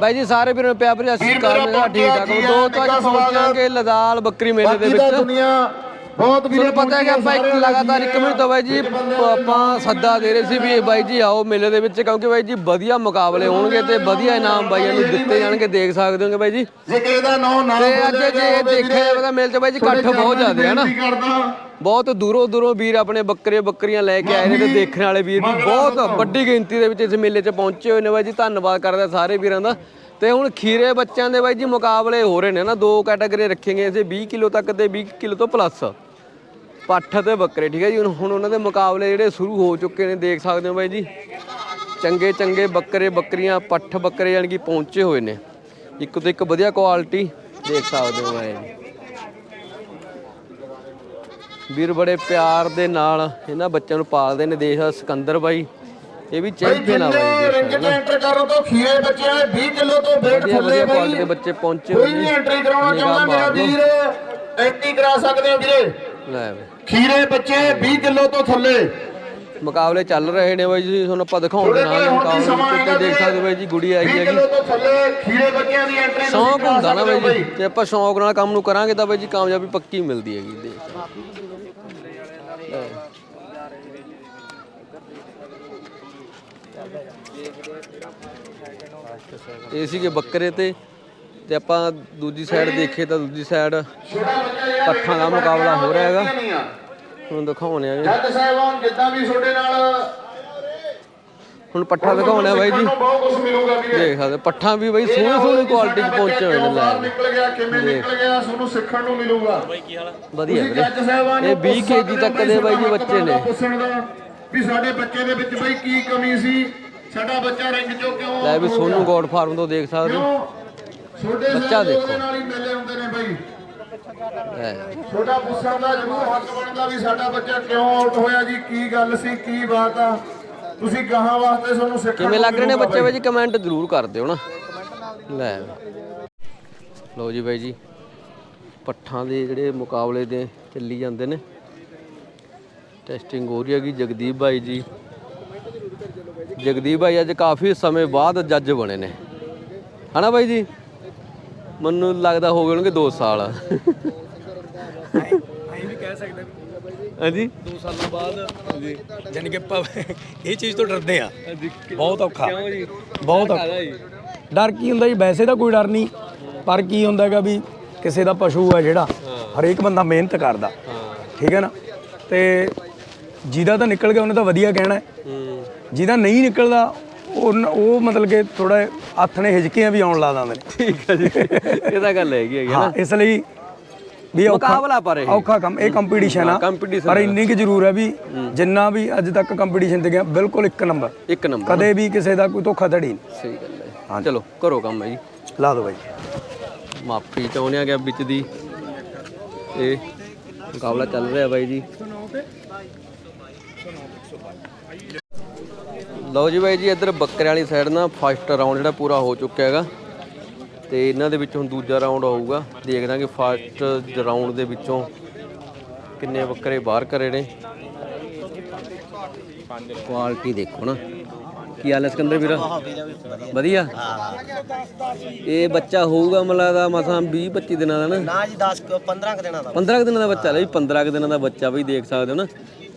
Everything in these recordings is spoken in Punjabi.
ਬਾਈ ਜੀ ਸਾਰੇ ਵੀਰਾਂ ਨੂੰ ਪਿਆਰ ਭਰੀ ਸਤਿ ਸ਼੍ਰੀ ਅਕਾਲ ਮੇਰਾ ਠੀਕ ਠਾਕ ਦੋ ਤੋਂ ਅੱਜ ਪਹੁੰਚਾਂਗੇ ਲਦਾਲ ਬੱਕਰੀ ਮੇਲੇ ਦੇ ਵਿੱਚ। ਦੁਨੀਆ ਬਹੁਤ ਵੀਰੇ ਪਤਾ ਹੈ ਕਿ ਆਪਾਂ ਇੱਕ ਲਗਾਤਾਰ ਇੱਕ ਮਿੰਟ ਤੋਂ ਬਾਈ ਜੀ ਆਪਾਂ ਸੱਦਾ ਦੇ ਰਹੇ ਸੀ ਵੀ ਬਾਈ ਜੀ ਆਓ ਮੇਲੇ ਦੇ ਵਿੱਚ ਕਿਉਂਕਿ ਬਾਈ ਜੀ ਵਧੀਆ ਮੁਕਾਬਲੇ ਹੋਣਗੇ ਤੇ ਵਧੀਆ ਇਨਾਮ ਬਾਈਆਂ ਨੂੰ ਦਿੱਤੇ ਜਾਣਗੇ ਦੇਖ ਸਕਦੇ ਹੋਗੇ ਬਾਈ ਜੀ। ਜੇ ਕਿਸੇ ਦਾ ਨਾਂ ਨਾ ਤੇ ਅੱਜ ਜੇ ਦੇਖਿਆ ਜਾਵੇ ਤਾਂ ਮੇਲੇ 'ਚ ਬਾਈ ਜੀ ਇਕੱਠ ਬਹੁਤ ਜ਼ਿਆਦਾ ਹੈ ਨਾ। ਬਹੁਤ ਦੂਰੋਂ ਦੂਰੋਂ ਵੀਰ ਆਪਣੇ ਬੱਕਰੇ ਬੱਕਰੀਆਂ ਲੈ ਕੇ ਆਏ ਨੇ ਤੇ ਦੇਖਣ ਵਾਲੇ ਵੀਰ ਵੀ ਬਹੁਤ ਵੱਡੀ ਗਿਣਤੀ ਦੇ ਵਿੱਚ ਇਸ ਮੇਲੇ 'ਚ ਪਹੁੰਚੇ ਹੋਏ ਨੇ ਬਾਈ ਜੀ ਧੰਨਵਾਦ ਕਰਦਾ ਸਾਰੇ ਵੀਰਾਂ ਦਾ। ਤੇ ਹੁਣ ਖੀਰੇ ਬੱਚਿਆਂ ਦੇ ਬਾਈ ਜੀ ਮੁਕਾਬਲੇ ਹੋ ਰਹੇ ਨੇ ਨਾ ਦੋ ਕੈਟਾਗਰੀ ਰੱਖੇ ਇਸੇ 20 ਕਿਲੋ ਤੱਕ ਤੇ 20 ਕਿਲੋ ਤੋਂ ਪਲੱਸ ਪੱਠ ਤੇ ਬੱਕਰੇ ਠੀਕ ਹੈ ਜੀ? ਹੁਣ ਉਹਨਾਂ ਦੇ ਮੁਕਾਬਲੇ ਜਿਹੜੇ ਸ਼ੁਰੂ ਹੋ ਚੁੱਕੇ ਨੇ ਦੇਖ ਸਕਦੇ ਹੋ ਬਾਈ ਜੀ। ਚੰਗੇ ਚੰਗੇ ਬੱਕਰੇ ਬੱਕਰੀਆਂ ਪੱਠ ਬੱਕਰੇ ਯਾਨੀ ਕਿ ਪਹੁੰਚੇ ਹੋਏ ਨੇ। ਇੱਕ ਤੋਂ ਇੱਕ ਵਧੀਆ ਕੁਆਲਿਟੀ ਦੇਖ ਸਕਦੇ ਹੋ ਬਾਈ ਵੀਰ ਬੜੇ ਪਿਆਰ ਦੇ ਨਾਲ ਇਹਨਾਂ ਬੱਚਿਆਂ ਨੂੰ ਪਾਲਦੇ ਨੇ ਦੇਖ ਸਿਕੰਦਰ ਬਾਈ। ਇਹ ਵੀ ਚੈਂਪੀਅਨ ਆ ਬਾਈ ਰਿੰਗ ਦੇਖ ਤੇ ਐਂਟਰ ਕਰਨ ਤੋਂ ਖੀਰੇ ਬੱਚੇ ਆਏ 20 ਕਿਲੋ ਤੋਂ weight ਵਧੀਆ ਥੱਲੇ ਵਧੀਆ ਕੁਆਲਿਟੀ ਦੇ ਬਈ ਬੱਚੇ ਪਹੁੰਚੇ ਕੋਈ ਹੋਏ ਵੀ ਨੇ। ਐਂਟਰੀ ਕਰਾਉਣਾ ਚਾਹੁੰਦਾ ਮੇਰਾ। ਵੀਰ ਐਂਟਰੀ ਕਰਾ ਸਕਦੇ ਹੋ ਵੀਰੇ। ਲੈ ਬਈ ਖੀਰੇ ਬੱਚੇ 20 ਕਿਲੋ ਤੋਂ ਥੱਲੇ। ਮੁਕਾਬਲੇ ਚੱਲ ਰਹੇ ਨੇ ਬਾਈ ਜੀ ਤੁਹਾਨੂੰ ਆਪਾਂ ਦਿਖਾਉਣ ਦੇ ਨਾਲ ਮੁਕਾਬਲੇ ਤੇ ਦੇਖ ਸਕਦੇ ਹੋ ਬਾਈ ਜੀ ਗੁੜੀ ਆਈ 20 ਹੈਗੀ। ਕਿਲੋ ਤੋਂ ਥੱਲੇ ਖੀਰੇ ਬੱਚਿਆਂ ਦੀ ਐਂਟਰੀ ਸ਼ੌਂਕ ਹੁੰਦਾ ਨਾ ਬਾਈ ਜੀ। ਜੇ ਆਪਾਂ ਸ਼ੌਂਕ ਨਾਲ ਕੰਮ ਨੂੰ ਕਰਾਂਗੇ ਤਾਂ ਬਾਈ ਜੀ ਕਾਮਯਾਬੀ ਪੱਕੀ ਮਿਲਦੀ ਹੈਗੀ ਦੇਖ। ਇਹ ਸੀਗੇ ਬੱਕਰੇ ਤੇ। ਤੇ ਆਪਾਂ ਦੂਜੀ ਸਾਈਡ ਦੇਖੇ ਤਾਂ ਦੂਜੀ ਸਾਈਡ ਪੱਠਾਂ ਦਾ ਮੁਕਾਬਲਾ ਹੋ ਰਿਹਾ ਹੈਗਾ। ਹੁਣ ਦਿਖਾਉਣੇ ਆ ਜੱਜ ਸਾਹਿਬਾਨ ਜਿੱਦਾਂ ਵੀ ਤੁਹਾਡੇ ਨਾਲ ਹੁਣ ਪੱਠਾ ਦਿਖਾਉਣੇ ਆ ਬਾਈ ਜੀ। ਤੁਹਾਨੂੰ ਬਹੁਤ ਕੁਝ ਮਿਲੂਗਾ ਵੀਰੇ। ਦੇਖ ਸਕਦੇ ਪੱਠਾਂ ਵੀ ਬਾਈ ਸੋਹਣੀ ਸੋਹਣੀ ਕੁਆਲਿਟੀ ਚ ਪਹੁੰਚੇ ਹੋਏ ਨੇ ਲੈ ਬਾਹਰ ਨਿਕਲ ਗਿਆ ਕਿਵੇਂ ਨਿਕਲ ਗਿਆ ਤੁਹਾਨੂੰ ਸਿੱਖਣ ਨੂੰ ਮਿਲੂਗਾ। ਵਧੀਆ ਵੀਰੇ। ਜੱਜ ਸਾਹਿਬਾਨ ਇਹ 20 ਕੇਜੀ ਤੱਕ ਦੇ ਬਾਈ ਜੀ ਬੱਚੇ ਨੇ। ਪੁੱਛਣ ਦਾ ਵੀ ਸਾਡੇ ਬੱਚੇ ਦੇ ਵਿੱਚ ਬਈ ਕੀ ਕਮੀ ਸੀ ਸਾਡਾ ਬੱਚਾ ਰਿੰਗ ਚੋਂ ਕਿਉਂ ਲੈ ਵੀ ਸੋਨੂ ਗੋਡ ਫਾਰਮ ਤੋਂ ਦੇਖ ਸਕਦੇ ਹੋ। ਬੱਚਾ ਦੇਖੋ। ਛੋਟਾ ਪੁੱਛਣ ਦਾ ਜ਼ਰੂਰ ਹੱਕ ਬਣਦਾ ਵੀ ਸਾਡਾ ਬੱਚਾ ਕਿਉਂ ਆਊਟ ਹੋਇਆ ਜੀ ਕੀ ਗੱਲ ਸੀ ਕੀ ਬਾਤ ਆ। ਤੁਸੀਂ ਗਾਹਾਂ ਵਾਸਤੇ ਤੁਹਾਨੂੰ ਸਿੱਖਣ ਕਿਵੇਂ ਲੱਗ ਰਹੇ ਨੇ ਬੱਚੇ ਬਾਈ। ਜੀ? ਕਮੈਂਟ ਜ਼ਰੂਰ ਕਰ ਦਿਓ ਨਾ। ਲੈ। ਲਓ ਜੀ ਬਾਈ ਜੀ ਪੱਠਾਂ ਦੇ ਜਿਹੜੇ ਮੁਕਾਬਲੇ ਦੇ ਚੱਲੀ ਜਾਂਦੇ ਨੇ। ਟੈਸਟਿੰਗ ਹੋ ਰਹੀ ਹੈਗੀ ਜਗਦੀਪ ਬਾਈ ਜੀ। ਜਗਦੀਪ ਬਾਈ ਅੱਜ ਕਾਫੀ ਸਮੇਂ ਬਾਅਦ ਜੱਜ ਬਣੇ ਨੇ। ਹਨਾ ਬਾਈ ਜੀ? ਮੈਨੂੰ ਲੱਗਦਾ ਹੋ ਗਏ ਹੋਣਗੇ 2 ਸਾਲ। ਅਸੀਂ ਵੀ ਕਹਿ ਸਕਦੇ ਹਾਂਜੀ? 2 ਸਾਲਾਂ ਬਾਅਦ ਜੀ ਜਾਨੀ ਕਿ ਆਪਾਂ ਇਹ ਚੀਜ਼ ਤੋਂ ਡਰਦੇ ਆ ਬਹੁਤ ਔਖਾ। ਕਿਉਂ ਜੀ? ਬਹੁਤ ਔਖਾ। ਡਰ ਕੀ ਹੁੰਦਾ ਜੀ? ਵੈਸੇ ਤਾਂ ਕੋਈ ਡਰ ਨਹੀਂ। ਪਰ ਕੀ ਹੁੰਦਾ ਹੈਗਾ ਵੀ ਕਿਸੇ ਦਾ ਪਸ਼ੂ ਹੈ ਜਿਹੜਾ ਹਰੇਕ ਬੰਦਾ ਮਿਹਨਤ ਕਰਦਾ। ਠੀਕ ਹੈ ਨਾ? ਤੇ ਜਿਹਦਾ ਤਾਂ ਨਿਕਲ ਗਿਆ ਉਹਨੇ ਤਾਂ ਵਧੀਆ ਕਹਿਣਾ ਹੂੰ। ਜਿਹਦਾ ਨਹੀਂ ਨਿਕਲਦਾ ਉਹ ਉਹ ਮਤਲਬ ਕਿ ਥੋੜਾ ਨੇ ਹਿਜਕੀਆਂ ਵੀ ਆਉਣ ਲਾ ਦਿੰਦੇ ਨੇ। ਠੀਕ ਹੈ ਜੀ। ਇਹ ਤਾਂ ਗੱਲ ਹੈਗੀ ਹੈਗੀ ਹਾਂ ਇਸ ਲਈ ਵੀ ਮੁਕਾਬਲਾ ਪਰ ਇਹ। ਔਖਾ ਕੰਮ ਇਹ ਕੰਪੀਟੀਸ਼ਨ ਆ। ਪਰ ਇੰਨੀ ਕਿ ਜ਼ਰੂਰ ਹੈ ਵੀ ਜਿੰਨਾ ਵੀ ਅੱਜ ਤੱਕ ਕੰਪੀਟੀਸ਼ਨ ਤੇ ਗਿਆ ਬਿਲਕੁਲ ਇੱਕ ਨੰਬਰ। ਇੱਕ ਨੰਬਰ। ਕਦੇ ਵੀ ਕਿਸੇ ਦਾ ਕੋਈ ਧੋਖਾਧੜੀ ਨਹੀਂ। ਸਹੀ ਗੱਲ ਹੈ। ਚਲੋ ਕਰੋ ਕੰਮ ਹੈ ਜੀ। ਲਾ ਦਿਓ ਬਾਈ। ਮਾਫੀ ਚਾਹੁੰਦੇ ਆ ਗਿਆ ਵਿੱਚ ਦੀ। ਇਹ ਮੁਕਾਬਲਾ ਚੱਲ ਰਿਹਾ ਬਾਈ ਜੀ। ਲਓ ਜੀ ਬਾਈ ਜੀ ਇੱਧਰ ਬੱਕਰੇ ਵਾਲੀ ਸਾਈਡ ਨਾ ਫਸਟ ਰਾਉਂਡ ਜਿਹੜਾ ਪੂਰਾ ਹੋ ਚੁੱਕਿਆ ਹੈਗਾ। ਤੇ ਇਹਨਾਂ ਦੇ ਵਿੱਚ ਹੁਣ ਦੂਜਾ ਰਾਉਂਡ ਹੋਊਗਾ ਹਾਂ ਕਿ ਫਸਟ ਰਾਉਂਡ ਦੇ ਵਿੱਚੋਂ ਕਿੰਨੇ ਬੱਕਰੇ ਬਾਹਰ ਕਰੇ ਨੇ। ਕੁਆਲਿਟੀ ਦੇਖੋ ਨਾ। ਕੀ ਹਾਲ ਹੈ ਸਿਕੰਦਰ ਵੀਰਾ? ਵਧੀਆ? ਇਹ ਬੱਚਾ ਹੋਊਗਾ ਮਲਾ ਦਾ ਮਸਾਂ 20 25 ਦਿਨਾਂ ਦਾ ਨਾ। ਨਾ ਜੀ 10 ਕੁ- 15 ਕੁ ਦਿਨਾਂ ਦਾ। 15 ਕੁ ਦਿਨਾਂ ਦਾ ਬੱਚਾ। ਲੈ ਵੀ 15 ਕੁ ਦਿਨਾਂ ਦਾ ਬੱਚਾ ਵੀ ਦੇਖ ਸਕਦੇ ਹੋ ਨਾ।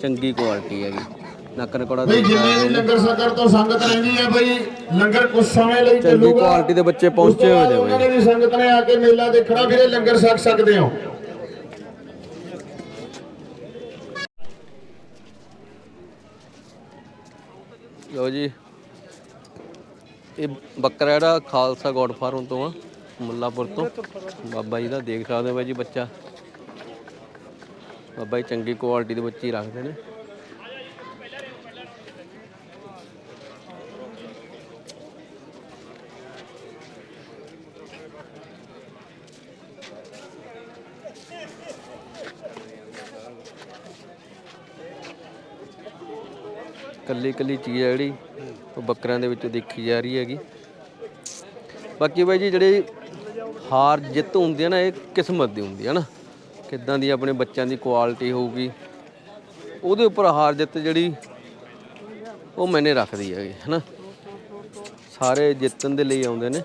ਚੰਗੀ ਕੁਆਲਿਟੀ ਹੈਗੀ। ਨੱਕ ਨਕੋੜਾ ਬਈ ਜਿੰਨੇ ਵੀ ਲੰਗਰ ਸਕਰ ਤੋਂ ਸੰਗਤ ਰਹਿੰਦੀ ਹੈ ਬਈ ਲੰਗਰ ਕੁਝ ਸਮੇਂ ਲਈ ਚੰਗੀ ਚੱਲੂਗਾ। ਕੁਆਲਿਟੀ ਦੇ ਬੱਚੇ ਪਹੁੰਚੇ ਹੋਏ ਨੇ ਉਹਨਾਂ ਨੇ ਵੀ ਸੰਗਤ ਨੇ ਆ ਕੇ ਮੇਲਾ ਦੇਖਣਾ ਫਿਰ ਇਹ ਲੰਗਰ ਛਕ ਸਕਦੇ ਹੋ। ਲਓ ਜੀ। ਇਹ ਬੱਕਰਾ ਜਿਹੜਾ ਖਾਲਸਾ ਗੋਡ ਫਾਰਮ ਤੋਂ ਆ ਮੁੱਲਾਪੁਰ ਤੋਂ। ਬਾਬਾ ਜੀ ਦਾ ਦੇਖ ਸਕਦੇ ਹੋ ਬਾਈ ਜੀ ਬੱਚਾ। ਬਾਬਾ ਜੀ ਚੰਗੀ ਕੁਆਲਿਟੀ ਦੇ ਬੱਚੇ ਰੱਖਦੇ ਨੇ। ਕੱਲੀ ਕੱਲੀ ਚੀਜ਼ ਹੈ ਜਿਹੜੀ, ਉਹ ਬੱਕਰਿਆਂ ਦੇ ਵਿੱਚ ਦੇਖੀ ਜਾ ਰਹੀ ਹੈਗੀ। ਬਾਕੀ ਬਾਈ ਜੀ, ਜਿਹੜੇ ਹਾਰ ਜਿੱਤ ਹੁੰਦੀ ਹੈ ਨਾ, ਇਹ ਕਿਸਮਤ ਦੀ ਹੁੰਦੀ ਹੈ ਨਾ। ਕਿੱਦਾਂ ਦੀ ਆਪਣੇ ਬੱਚਿਆਂ ਦੀ ਕੁਆਲਿਟੀ ਹੋਊਗੀ, ਉਹਦੇ ਉੱਪਰ ਹਾਰ ਜਿੱਤ ਜਿਹੜੀ, ਉਹ ਮੈਨੇ ਰੱਖਦੀ ਹੈਗੀ, ਹਨਾ। ਸਾਰੇ ਜਿੱਤਣ ਦੇ ਲਈ ਆਉਂਦੇ ਨੇ।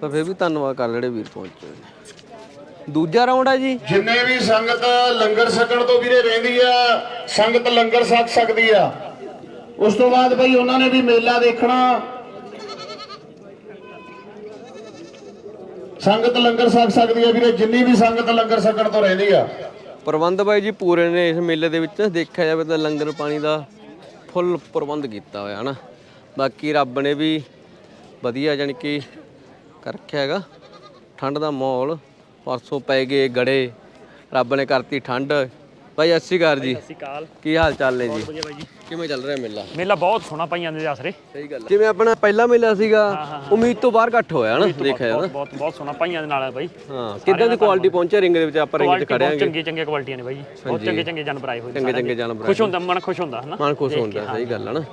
ਤਾਂ ਫਿਰ ਵੀ ਧੰਨਵਾਦ ਕਰ ਜਿਹੜੇ ਵੀਰ ਪਹੁੰਚੇ ਨੇ। ਦੂਜਾ ਰਾਉਂਡ ਹੈ ਜੀ। ਜਿੰਨੇ ਵੀ ਸੰਗਤ ਲੰਗਰ ਛਕਣ ਤੋਂ ਵੀਰੇ ਰਹਿੰਦੀ ਆ ਸੰਗਤ ਲੰਗਰ ਛਕ ਸਕਦੀ ਆ। ਉਸ ਤੋਂ ਬਾਅਦ ਬਈ ਉਹਨਾਂ ਨੇ ਵੀ ਮੇਲਾ ਦੇਖਣਾ। ਸੰਗਤ ਲੰਗਰ ਛਕ ਸਕਦੀ ਆ ਵੀਰੇ, ਜਿੰਨੀ ਵੀ ਸੰਗਤ ਲੰਗਰ ਛਕਣ ਤੋਂ ਰਹਿੰਦੀ ਆ। ਪ੍ਰਬੰਧ ਬਾਈ ਜੀ ਪੂਰੇ ਨੇ ਇਸ ਮੇਲੇ ਦੇ ਵਿੱਚ। ਦੇਖਿਆ ਜਾਵੇ ਤਾਂ ਲੰਗਰ ਪਾਣੀ ਦਾ ਫੁੱਲ ਪ੍ਰਬੰਧ ਕੀਤਾ ਹੋਇਆ, ਹਨਾ? ਬਾਕੀ ਰੱਬ ਨੇ ਵੀ ਵਧੀਆ ਜਾਣੀ ਕਿ ਕਰ ਰੱਖਿਆ ਹੈਗਾ। ਠੰਡ ਦਾ ਮਾਹੌਲ, ਪਰਸੋਂ ਪੈ ਗਏ ਗੜੇ। ਰੱਬ ਨੇ ਕਰਤੀ ਠੰਡ। ਬਾਈ ਅੱਸੀ ਘਰ ਜੀ। ਸਿਕਾਲ ਕੀ ਹਾਲ ਚਾਲ ਨੇ ਜੀ? ਵਧੀਆ ਬਾਈ ਜੀ। ਕਿਵੇਂ ਚੱਲ ਰਿਹਾ ਮੇਲਾ? ਮੇਲਾ ਬਹੁਤ ਸੋਹਣਾ ਪਾਈਆਂ ਦੇ ਆਸਰੇ ਸਹੀ ਗੱਲ ਜਿਵੇਂ ਆਪਣਾ ਪਹਿਲਾ ਮੇਲਾ ਸੀਗਾ ਉਮੀਦ ਤੋਂ ਬਾਹਰ ਘੱਟ ਹੋਇਆ ਹਨਾ ਦੇਖਿਆ ਬਹੁਤ ਬਹੁਤ ਸੋਹਣਾ ਪਾਈਆਂ ਦੇ ਨਾਲ ਹੈ ਬਾਈ ਹਾਂ ਕਿੱਦਾਂ ਦੀ ਕੁਆਲਿਟੀ ਪਹੁੰਚਿਆ ਰਿੰਗ ਦੇ ਵਿੱਚ? ਆਪਾਂ ਰਿੰਗ ਕੁਆਲਿਟੀ ਬਹੁਤ ਖੜਿਆਂਗੇ ਚੰਗੀ ਚੰਗੇ ਕੁਆਲਿਟੀਆਂ ਨੇ ਬਾਈ ਜੀ। ਬਹੁਤ ਚੰਗੇ ਚੰਗੇ ਜਾਨਵਰ ਆਏ ਹੋਏ ਨੇ ਚੰਗੇ ਚੰਗੇ। ਜਾਨਵਰ ਖੁਸ਼ ਹੁੰਦਾ ਮਨ ਖੁਸ਼ ਹੁੰਦਾ ਹਨਾ? ਮਨ ਖੁਸ਼ ਹੁੰਦਾ ਸਹੀ ਗੱਲ ਹੈ ਨਾ।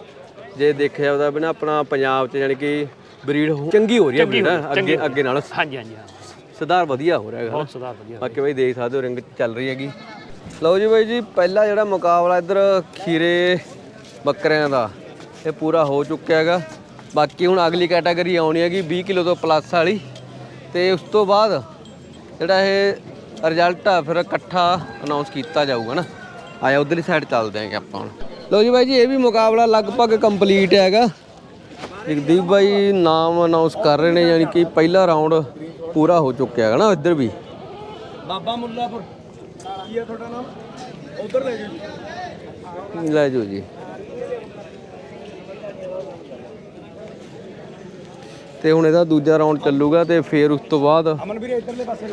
ਜੇ ਦੇਖਿਆ ਉਹਦਾ ਵੀ ਨਾ ਆਪਣਾ ਪੰਜਾਬ 'ਚ ਯਾਨੀ ਕਿ ਬਰੀਡ ਚੰਗੀ ਹੋ ਰਹੀ ਹੈ ਬਰੀਡ ਅੱਗੇ ਅੱਗੇ ਨਾਲ। ਹਾਂਜੀ ਹਾਂਜੀ ਹਾਂ। ਸੁਧਾਰ ਵਧੀਆ ਹੋ ਰਿਹਾ ਹੈਗਾ ਬਹੁਤ ਸੁਧਾਰ ਵਧੀਆ। ਬਾਕੀ ਬਈ ਦੇਖ ਸਕਦੇ ਹੋ ਰਿੰਗ ਚੱਲ ਰਹੀ ਹੈਗੀ। ਲਓ ਜੀ ਬਾਈ ਜੀ, ਪਹਿਲਾ ਜਿਹੜਾ ਮੁਕਾਬਲਾ ਇੱਧਰ ਖੀਰੇ ਬੱਕਰਿਆਂ ਦਾ, ਇਹ ਪੂਰਾ ਹੋ ਚੁੱਕਿਆ ਹੈਗਾ। ਬਾਕੀ ਹੁਣ ਅਗਲੀ ਕੈਟਾਗਰੀ ਆਉਣੀ ਹੈਗੀ 20 ਕਿਲੋ ਤੋਂ ਪਲੱਸ ਵਾਲੀ। ਤੇ ਉਸ ਤੋਂ ਬਾਅਦ ਜਿਹੜਾ ਇਹ ਰਿਜ਼ਲਟ ਆ, ਫਿਰ ਇਕੱਠਾ ਅਨਾਉਂਸ ਕੀਤਾ ਜਾਊਗਾ ਨਾ। ਆਇਆ, ਉਧਰਲੀ ਸਾਈਡ ਚੱਲਦੇ ਆਂਗੇ ਆਪਾਂ ਹੁਣ। ਲਓ ਜੀ ਬਾਈ ਜੀ, ਇਹ ਵੀ ਮੁਕਾਬਲਾ ਲਗਭਗ ਕੰਪਲੀਟ ਹੈਗਾ। ਜਗਦੀਪ ਬਾਈ ਨਾਮ ਅਨਾਉਂਸ ਕਰ ਰਹੇ ਨੇ, ਯਾਨੀ ਕਿ ਪਹਿਲਾ ਰਾਉਂਡ ਪੂਰਾ ਹੋ ਚੁੱਕਿਆ ਹੈਗਾ ਨਾ ਇੱਧਰ ਵੀ। ਬਾਬਾ ਮੁੱਲਾਪੁਰ। ਕੀ ਆ ਤੁਹਾਡਾ ਨਾਮ? ਉਧਰ ਲੈ ਜਾਓ ਲੈ ਜਾਓ ਜੀ। ਤੇ ਹੁਣ ਇਹਦਾ ਦੂਜਾ ਰਾਉਂਡ ਚੱਲੂਗਾ ਤੇ ਫਿਰ ਉਸ ਤੋਂ ਬਾਅਦ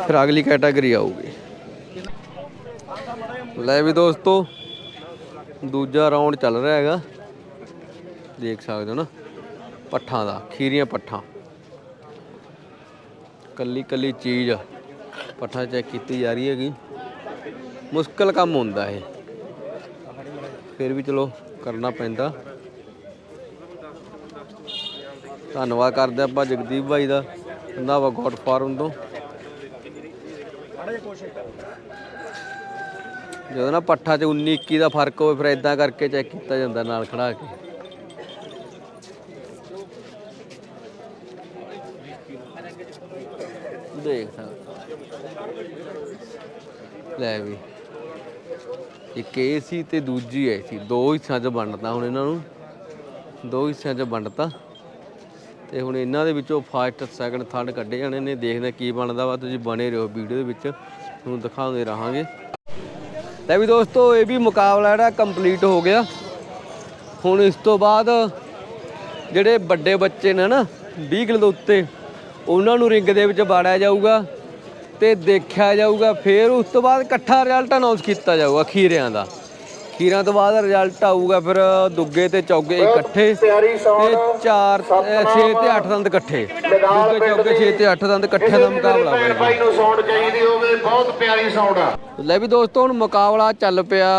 ਫਿਰ ਅਗਲੀ ਕੈਟਾਗਰੀ ਆਊਗੀ। ਲੈ ਵੀ ਦੋਸਤੋ ਦੂਜਾ ਰਾਉਂਡ ਚੱਲ ਰਿਹਾ ਹੈਗਾ। ਦੇਖ ਸਕਦੇ ਹੋ ਨਾ ਪੱਠਾਂ ਦਾ ਖੀਰੀਆਂ ਪੱਠਾਂ। ਕੱਲੀ ਕੱਲੀ ਚੀਜ਼ ਪੱਠਾਂ ਚੈੱਕ ਕੀਤੀ ਜਾ ਰਹੀ ਹੈਗੀ। ਮੁਸ਼ਕਲ ਕੰਮ ਹੁੰਦਾ ਇਹ। ਫਿਰ ਵੀ ਚਲੋ ਕਰਨਾ ਪੈਂਦਾ। ਧੰਨਵਾਦ ਕਰਦੇ ਆਪਾਂ ਜਗਦੀਪ ਭਾਈ ਦਾ ਰੰਧਾਵਾ ਗੋਡ ਫਾਰਮ ਤੋਂ। ਜਦੋਂ ਨਾ ਪੱਠਾ 'ਚ 19 21 ਦਾ ਫ਼ਰਕ ਹੋਵੇ, ਫਿਰ ਇਦਾਂ ਕਰਕੇ ਚੈੱਕ ਕੀਤਾ ਜਾਂਦਾ ਨਾਲ ਖੜਾ ਕੇ। ਦੇਖ ਸਕਦੇ। ਲੈ ਵੀ। ਇੱਕ ਇਹ ਸੀ ਤੇ ਦੂਜੀ ਐ ਸੀ। ਦੋ ਹਿੱਸਿਆਂ 'ਚ ਵੰਡਤਾ ਹੁਣ ਇਹਨਾਂ ਨੂੰ। ਦੋ ਹਿੱਸਿਆਂ 'ਚ ਵੰਡਤਾ। ਤੇ ਹੁਣ ਇਹਨਾਂ ਦੇ ਵਿੱਚੋਂ ਫਸਟ ਸੈਕੰਡ ਥਰਡ ਕੱਢੇ ਜਾਣੇ ਨੇ। ਦੇਖਦੇ ਕੀ ਬਣਦਾ ਵਾ। ਤੁਸੀਂ ਬਣੇ ਰਹੋ ਵੀਡੀਓ ਦੇ ਵਿੱਚ। ਤੁਹਾਨੂੰ ਦਿਖਾਉਂਦੇ ਰਹਾਂਗੇ। ਲੈ ਵੀ ਦੋਸਤੋ, ਇਹ ਵੀ ਮੁਕਾਬਲਾ ਜਿਹੜਾ ਕੰਪਲੀਟ ਹੋ ਗਿਆ। ਹੁਣ ਇਸ ਤੋਂ ਬਾਅਦ ਜਿਹੜੇ ਵੱਡੇ ਬੱਚੇ ਨੇ ਨਾ 20 ਕਿਲੋ ਦੇ ਉੱਤੇ, ਉਹਨਾਂ ਨੂੰ ਰਿੰਗ ਦੇ ਵਿੱਚ ਬਾੜਿਆ ਜਾਊਗਾ। ਤੇ ਦੇਖਿਆ ਜਾਊਗਾ ਫਿਰ ਉਸ ਤੋਂ ਬਾਅਦ ਇਕੱਠਾ ਰਿਜ਼ਲਟ ਅਨਾਉਂਸ ਕੀਤਾ ਜਾਊਗਾ ਖੀਰਿਆਂ ਦਾ। ਖੀਰਾਂ ਤੋਂ ਬਾਅਦ ਰਿਜ਼ਲਟ ਆਊਗਾ ਫਿਰ ਦੁੱਗੇ ਤੇ ਚੌਗੇ ਇਕੱਠੇ ਤੇ ਸੌਣ 4 6 ਤੇ 8 ਦੰਦ ਇਕੱਠੇ। ਦੁੱਗੇ ਚੌਗੇ 6 ਤੇ 8 ਦੰਦ ਇਕੱਠੇ ਦਾ ਮੁਕਾਬਲਾ ਹੋਵੇਗਾ ਭਾਈ ਨੂੰ ਸੌਂਡ ਚਾਹੀਦੀ ਹੋਵੇ ਬਹੁਤ ਪਿਆਰੀ ਸੌਂਡ ਆ। ਲੈ ਵੀ ਦੋਸਤੋ ਹੁਣ ਮੁਕਾਬਲਾ ਚੱਲ ਪਿਆ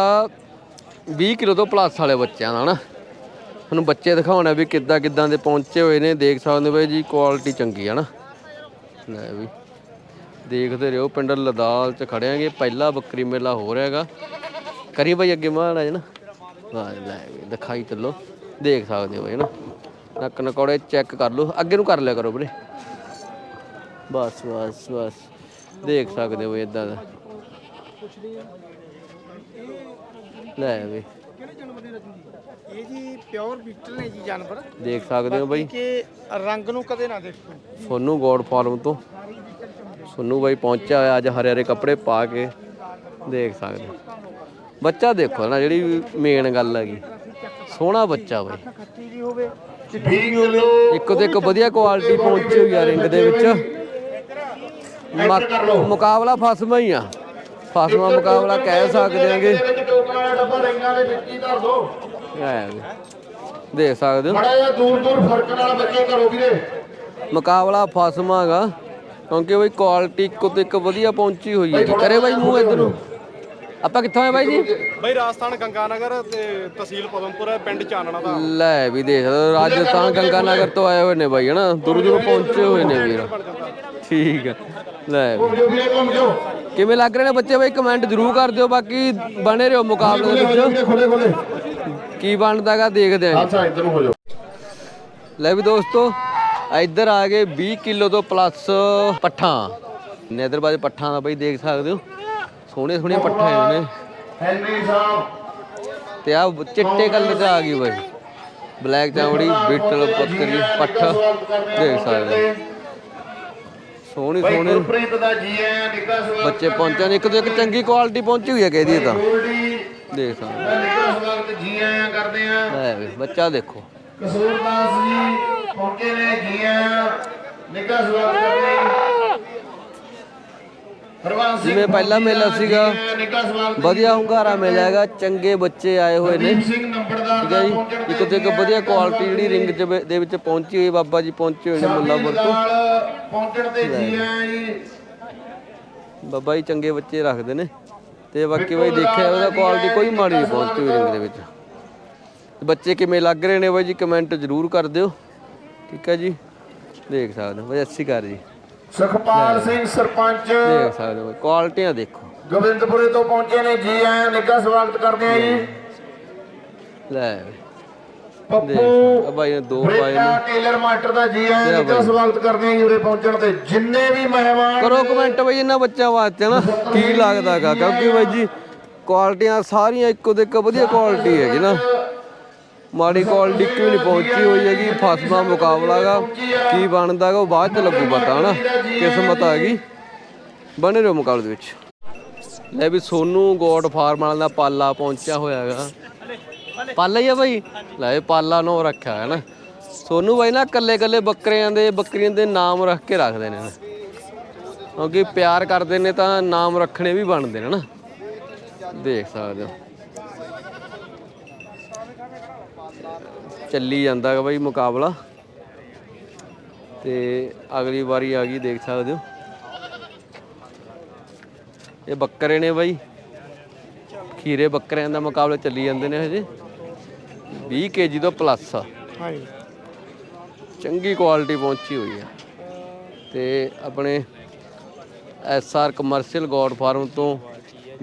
20 ਕਿਲੋ ਤੋਂ ਪਲੱਸ ਵਾਲੇ ਬੱਚਿਆਂ ਦਾ ਹਨਾ? ਤੁਹਾਨੂੰ ਬੱਚੇ ਦਿਖਾਉਣਾ ਵੀ ਕਿੱਦਾਂ ਕਿੱਦਾਂ ਦੇ ਪਹੁੰਚੇ ਹੋਏ ਨੇ ਦੇਖ ਸਕਦੇ ਹੋ ਬਈ ਜੀ ਕੁਆਲਿਟੀ ਚੰਗੀ ਹੈ ਨਾ ਲੈ ਵੀ। ਦੇਖਦੇ ਰਹੋ ਪਿੰਡ ਲਦਾਲ ਚ ਖੜਿਆਂਗੇ ਪਹਿਲਾ ਬੱਕਰੀ ਮੇਲਾ ਹੋ ਰਿਹਾ ਹੈਗਾ। ਕਰੀ ਬਈ ਅੱਗੇ ਮਾੜਾ ਜਿਹਾ ਨਾ। ਵਾਹ ਲੈ ਦਿਖਾਈ ਚੱਲੋ। ਦੇਖ ਸਕਦੇ ਹੋ ਬਈ ਨਾ ਨੱਕ ਨਕੌੜੇ ਚੈੱਕ ਕਰ ਲਓ। ਅੱਗੇ ਨੂੰ ਕਰ ਲਿਆ ਕਰੋ ਵੀਰੇ। ਬਸ ਬਸ ਬਸ। ਦੇਖ ਸਕਦੇ ਹੋ ਇਦਾਂ ਦਾ। ਲੈ ਵੀ। ਇਹ ਜੀ ਪਿਓਰ ਬੀਟਲ ਨੇ ਜੀ ਜਾਨਵਰ। ਦੇਖ ਸਕਦੇ ਹੋ ਬਈ। ਕਿ ਰੰਗ ਨੂੰ ਕਦੇ ਨਾ ਦੇਖੋ। ਸੋਨੂ ਗੋਡ ਫਾਰਮ ਤੋਂ। ਸੋਨੂ ਬਾਈ ਪਹੁੰਚਿਆ ਹੋਇਆ ਅੱਜ ਹਰੇ ਹਰੇ ਕੱਪੜੇ ਪਾ ਕੇ ਦੇਖ ਸਕਦੇ। ਬੱਚਾ ਦੇਖੋ ਨਾ ਜਿਹੜੀ ਮੇਨ ਗੱਲ ਹੈਗੀ। ਸੋਹਣਾ ਬੱਚਾ ਬਾਈ। ਖੱਟੀ ਜੀ ਹੋਵੇ 20 ਕਿਲੋ ਇੱਕ ਤੋਂ ਇੱਕ ਵਧੀਆ ਕੁਆਲਿਟੀ ਪਹੁੰਚੀ ਹੋਈ ਆ ਰਿੰਗ ਦੇ ਵਿੱਚ। ਮੁਕ- ਮੁਕਾਬਲਾ ਫਸਮਾ ਹੀ ਆ। ਫਸਮਾ ਮੁਕਾਬਲਾ ਕਹਿ ਸਕਦੇ ਆਂਗੇ। ਦੇਖ ਸਕਦੇ ਹੋ। ਬੜਾ ਜਿਹਾ ਦੂਰ ਦੂਰ ਫ਼ਰਕ ਨਾਲ ਬੱਚੇ ਕਰੋ ਵੀਰੇ। ਮੁਕਾਬਲਾ ਫਸਮਾ ਹੈਗਾ। ਕਿਉਂਕਿ ਬਈ ਕੁਆਲਿਟੀ ਇੱਕੋ ਤੋਂ ਇੱਕ ਵਧੀਆ ਪਹੁੰਚੀ ਹੋਈ ਹੈ ਕਰੇ ਬਾਈ ਮੂੰਹ ਇੱਧਰ ਨੂੰ। ਆਪਾਂ ਕਿੱਥੋਂ ਆਏ ਬਾਈ ਜੀ? ਬਈ ਰਾਜਸਥਾਨ ਗੰਗਾਨਗਰ ਤੇ ਤਹਿਸੀਲ ਪਦਮਪੁਰ ਹੈ ਪਿੰਡ ਚਾਨਣਾ ਦਾ। ਲੈ ਵੀ ਦੇਖ ਲਓ, ਰਾਜਸਥਾਨ ਗੰਗਾਨਗਰ ਤੋਂ ਆਏ ਹੋਏ ਨੇ ਬਾਈ ਹਨਾ? ਦੂਰ ਦੂਰ ਪਹੁੰਚੇ ਹੋਏ ਨੇ ਵੀਰ। ਠੀਕ ਹੈ ਲੈ ਵੀ। ਜੋ ਕਿਵੇਂ ਲੱਗ ਰਹੇ ਨੇ ਬੱਚੇ ਬਾਈ? ਕਮੈਂਟ ਜ਼ਰੂਰ ਕਰ ਦਿਓ ਬਾਕੀ ਬਣੇ ਰਹੋ ਮੁਕਾਬਲੇ ਦੇ ਵਿੱਚ। ਖੋਲੇ ਖੋਲੇ ਕੀ ਬਣਦਾਗਾ ਦੇਖਦੇ ਆਂ ਅੱਛਾ ਇੱਧਰ ਨੂੰ ਹੋ ਜਾਓ। ਲੈ ਵੀ ਦੋਸਤੋ ਇੱਧਰ ਆ ਗਏ 20 ਕਿਲੋ ਤੋਂ ਪਲੱਸ ਪੱਠਾਂ। ਨੇਦਰਬਾਜ ਪੱਠਾਂ ਦਾ ਬਈ ਦੇਖ ਸਕਦੇ ਹੋ। ਸੋਹਣੇ ਸੋਹਣੇ ਪੱਠੇ ਨੇ ਹੈਨਰੀ ਸਾਹਿਬ ਤੇ ਆ ਚਿੱਟੇ ਕਲਰ ਦਾ ਆ ਗਈ ਬਈ। ਬਲੈਕ ਚਾਵੜੀ ਬੀਟਲ ਬੱਕਰੀ ਪੱਠ ਦੇਖ ਸਕਦੇ ਹੋ। ਸੋਹਣੀ ਸੋਹਣੀ ਗੁਰਪ੍ਰੀਤ ਦਾ ਜੀ ਆਇਆਂ ਨਿੱਕਾ ਸਵਾਗਤ ਬੱਚੇ ਪਹੁੰਚੇ ਨੇ। ਇੱਕ ਤੋਂ ਇੱਕ ਚੰਗੀ ਕੁਆਲਿਟੀ ਪਹੁੰਚੀ ਹੋਈ ਹੈ ਕਹਿ ਦਈਏ ਤਾਂ। ਦੇਖ ਸਕਦੇ ਨਿੱਕਾ ਸਵਾਗਤ ਜੀ ਆਇਆਂ ਕਰਦੇ ਆ। ਲੈ ਬੱਚਾ ਦੇਖੋ। ਕਸੂਰਦਾਸ ਜੀ ਪਹੁੰਚੇ ਨੇ ਜੀ ਆਇਆਂ ਨਿੱਕਾ ਸਵਾਗਤ ਕਰਦੇ ਆ ਹਰਵੰਸ ਸਿੰਘ ਜਿਵੇਂ ਪਹਿਲਾ ਮੇਲਾ ਸੀਗਾ, ਨਿੱਘਾ ਸਵਾਗਤ ਵਧੀਆ ਹੁੰਗਾਰਾ ਮਿਲਿਆ ਹੈਗਾ ਚੰਗੇ ਬੱਚੇ ਆਏ ਹੋਏ ਨੇ। ਦੀਪ ਸਿੰਘ ਨੰਬਰਦਾਰ ਠੀਕ ਹੈ ਜੀ ਇੱਕ ਤੋਂ ਇੱਕ ਵਧੀਆ ਕੁਆਲਿਟੀ ਜਿਹੜੀ ਰਿੰਗ ਦੇ ਵਿੱਚ ਪਹੁੰਚੀ ਹੋਈ ਬਾਬਾ ਜੀ ਪਹੁੰਚੇ ਹੋਏ ਨੇ ਮੁੱਲਾਪੁਰ ਤੋਂ। ਪਹੁੰਚਣ ਜੀ ਬਾਬਾ ਜੀ ਚੰਗੇ ਬੱਚੇ ਰੱਖਦੇ ਨੇ। ਤੇ ਬਾਕੀ ਬਾਈ ਦੇਖਿਆ ਉਹਦਾ ਕੁਆਲਿਟੀ ਕੋਈ ਮਾੜੀ ਨਹੀਂ ਪਹੁੰਚੀ ਹੋਈ ਰਿੰਗ ਦੇ ਵਿੱਚ। ਬੱਚੇ ਕਿਵੇਂ ਲੱਗ ਰਹੇ ਨੇ ਬਾਈ ਜੀ ਕਮੈਂਟ ਜ਼ਰੂਰ ਕਰ ਦਿਓ। ਠੀਕ ਹੈ ਜੀ? ਦੇਖ ਸਕਦੇ ਹੋ ਬਾਈ ਅੱਛੀ ਕਰ ਜੀ। ਸੁਖਪਾਲ ਸਿੰਘ ਸਰਪੰਚ। ਦੇਖ ਸਕਦੇ ਹੋ ਕੁਆਲਿਟੀਆਂ ਦੇਖੋ। ਗੋਬਿੰਦਪੁਰੇ ਤੋਂ ਪਹੁੰਚੇ ਨੇ ਜੀ ਆਇਆਂ ਨਿੱਘਾ ਸਵਾਗਤ ਕਰਦੇ ਆ ਜੀ। ਲੈ। ਪੱਪੂ ਬਾਈ ਨੇ ਦੋ ਪਾਏ ਨੇ। ਟੇਲਰ ਮਾਸਟਰ ਦਾ ਜੀ ਆਇਆਂ ਨਿੱਘਾ। ਸਵਾਗਤ ਕਰਦੇ ਆ ਜੀ ਉਰੇ ਪਹੁੰਚਣ ਤੇ। ਜਿੰਨੇ ਵੀ ਮਹਿਮਾਨ ਕਰੋ ਕਮੈਂਟ ਬਈ ਇਹਨਾਂ ਬੱਚਿਆਂ ਵਾਸਤੇ ਨਾ ਕੀ ਲੱਗਦਾਗਾ ਕਿਉਂਕਿ ਬਾਈ ਜੀ ਕੁਆਲਿਟੀਆਂ ਸਾਰੀਆਂ ਇੱਕੋ ਦੇ ਇੱਕ ਵਧੀਆ ਕੁਆਲਿਟੀ ਹੈਗੀ ਨਾ। ਮਾੜੀ ਕੁਆਲਿਟੀ ਕਿਉਂ ਨਹੀਂ ਪਹੁੰਚੀ ਹੋਈ ਹੈਗੀ ਫਸਵਾ ਮੁਕਾਬਲਾਗਾ ਕੀ ਬਣਦਾਗਾ ਉਹ ਬਾਅਦ ਚ ਲੱਗੂ ਪਤਾ ਹਨਾ? ਕਿਸਮਤ ਆ ਗਈ। ਬਣੇ ਰਹੋ ਮੁਕਾਬਲੇ ਦੇ ਵਿੱਚ। ਲੈ ਵੀ ਸੋਨੂ ਗੋਡ ਫਾਰਮ ਵਾਲਾ ਦਾ ਪਾਲਾ ਪਹੁੰਚਿਆ ਹੋਇਆ ਪਾਲਾ ਹੀ ਆ ਬਾਈ? ਲੈ ਪਾਲਾ ਨੋ ਰੱਖਿਆ ਹੈ ਨਾ ਸੋਨੂ ਬਾਈ ਨਾ ਕੱਲੇ ਕੱਲੇ ਬੱਕਰਿਆਂ ਦੇ, ਬੱਕਰੀਆਂ ਦੇ ਨਾਮ ਰੱਖ ਕੇ ਰੱਖਦੇ ਨੇ ਕਿਉਂਕਿ ਪਿਆਰ ਕਰਦੇ ਨੇ ਤਾਂ ਨਾਮ ਰੱਖਣੇ ਵੀ ਬਣਦੇ ਨੇ ਨਾ ਦੇਖ ਸਕਦੇ ਹੋ। ਚੱਲੀ ਜਾਂਦਾ ਹੈ ਬਾਈ ਮੁਕਾਬਲਾ। ਤੇ ਅਗਲੀ ਵਾਰੀ ਆ ਗਈ ਦੇਖ ਸਕਦੇ ਹੋ। ਇਹ ਬੱਕਰੇ ਨੇ ਬਾਈ। ਖੀਰੇ ਬੱਕਰਿਆਂ ਦਾ ਮੁਕਾਬਲਾ ਚੱਲੀ ਜਾਂਦੇ ਨੇ ਹਜੇ। 20 ਕੇਜੀ ਤੋਂ ਪਲੱਸ ਆ। ਹਾਂਜੀ। ਚੰਗੀ ਕੁਆਲਿਟੀ ਪਹੁੰਚੀ ਹੋਈ ਹੈ ਤੇ ਆਪਣੇ S R commercial goat farm ਤੋਂ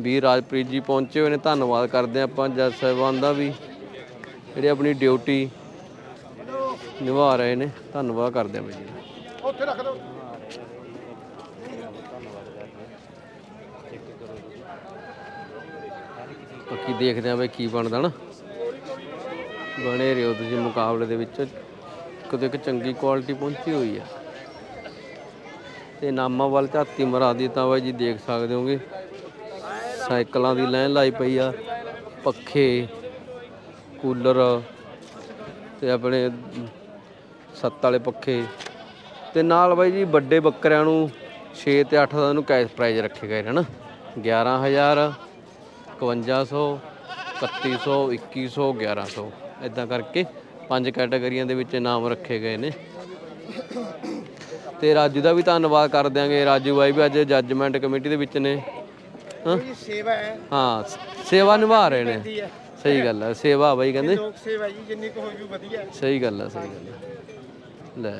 ਵੀਰ ਰਾਜਪ੍ਰੀਤ ਜੀ ਪਹੁੰਚੇ ਹੋਏ ਨੇ। ਧੰਨਵਾਦ ਕਰਦੇ ਆਪਾਂ ਜੱਜ ਸਾਹਿਬਾਨ ਦਾ ਵੀ। ਜਿਹੜੇ ਆਪਣੀ ਡਿਊਟੀ ਨਿਭਾ ਰਹੇ ਨੇ ਧੰਨਵਾਦ ਕਰਦੇ ਹਾਂ ਬਾਈ ਜੀ ਉੱਥੇ ਰੱਖ ਦਿਓ। ਬਾਕੀ ਦੇਖਦੇ ਹਾਂ ਬਈ ਕੀ ਬਣਦਾ ਨਾ। ਬਣੇ ਰਿਓ ਤੁਸੀਂ ਮੁਕਾਬਲੇ ਦੇ ਵਿੱਚ। ਕਦੇ ਇੱਕ ਚੰਗੀ ਕੁਆਲਿਟੀ ਪਹੁੰਚੀ ਹੋਈ ਆ। ਤੇ ਨਾਮਾਂ ਵੱਲ ਝਾਤੀ ਮਰਾ ਦੀ ਤਾਂ ਬਾਈ ਜੀ ਦੇਖ ਸਕਦੇ ਹੋਗੇ। ਸਾਈਕਲਾਂ ਦੀ ਲਾਈਨ ਲਾਈ ਪਈ ਆ। ਪੱਖੇ ਕੂਲਰ ਤੇ ਆਪਣੇ ਸੱਤ ਵਾਲੇ ਪੱਖੇ ਤੇ ਨਾਲ ਬਾਈ ਜੀ ਵੱਡੇ ਬੱਕਰਿਆਂ ਨੂੰ 6 ਤੇ 8 ਦਾ ਨੂੰ ਕੈਸ਼ ਪ੍ਰਾਈਜ਼ ਰੱਖੇ ਗਏ ਨੇ ਨਾ 11000 5100 3100 2100 1100 ਇਦਾਂ ਕਰਕੇ ਪੰਜ ਕੈਟਾਗਰੀਆਂ ਦੇ ਵਿੱਚ ਇਨਾਮ ਰੱਖੇ ਗਏ ਨੇ। ਤੇ ਰਾਜੂ ਦਾ ਵੀ ਧੰਨਵਾਦ ਕਰ ਦਿਆਂਗੇ। ਰਾਜੂ ਬਾਈ ਵੀ ਅੱਜ ਜੱਜਮੈਂਟ ਕਮੇਟੀ ਦੇ ਵਿੱਚ ਨੇ ਹਾਂ? ਸੇਵਾ ਹੈ। ਹਾਂ ਸੇਵਾ ਨਿਭਾ ਰਹੇ ਨੇ। ਸਹੀ ਗੱਲ ਹੈ ਸੇਵਾ ਬਾਈ ਕਹਿੰਦੇ। ਲੋਕ ਸੇਵਾ ਜੀ ਜਿੰਨੀ ਕੁ ਹੋ ਜੂ ਵਧੀਆ। ਸਹੀ ਗੱਲ ਹੈ ਸਹੀ ਗੱਲ ਲੈ।